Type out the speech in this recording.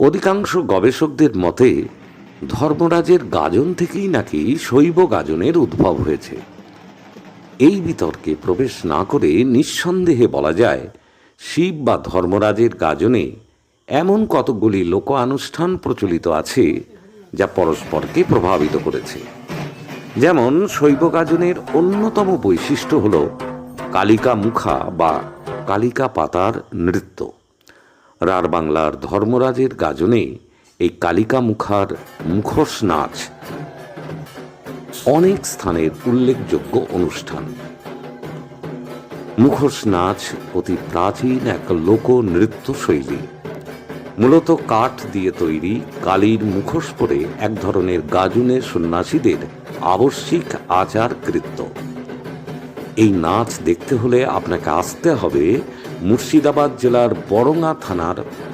অধিকাংশ গবেষকদের মতে, ধর্মরাজের গাজন থেকেই নাকি শৈব গাজনের উদ্ভব হয়েছে। এই বিতর্কে প্রবেশ না করে নিঃসন্দেহে বলা যায়, শিব বা ধর্মরাজের গাজনে এমন কতকগুলি লোক আনুষ্ঠান প্রচলিত আছে, যা পরস্পরকে প্রভাবিত করেছে। যেমন, শৈব গাজনের অন্যতম বৈশিষ্ট্য হল কালিকা মুখা বা কালিকা পাতার নৃত্য। রার বাংলার ধর্মরাজের গাজনে এই কালিকা মুখার মুখোশ নাচ। অনেক স্থানের উল্লেখযোগ্য অনুষ্ঠান। মুখোশ নাচ অতি প্রাচীন এক লোক নৃত্য শৈলী মূলত কাঠ দিয়ে তৈরি কালীর মুখোশ পরে এক ধরনের গাজনের সন্ন্যাসীদের আবশ্যিক আচার কৃত্য এই নাচ দেখতে হলে আপনাকে আসতে হবে মুর্শিদাবাদ জেলার বরঙ্গা থানার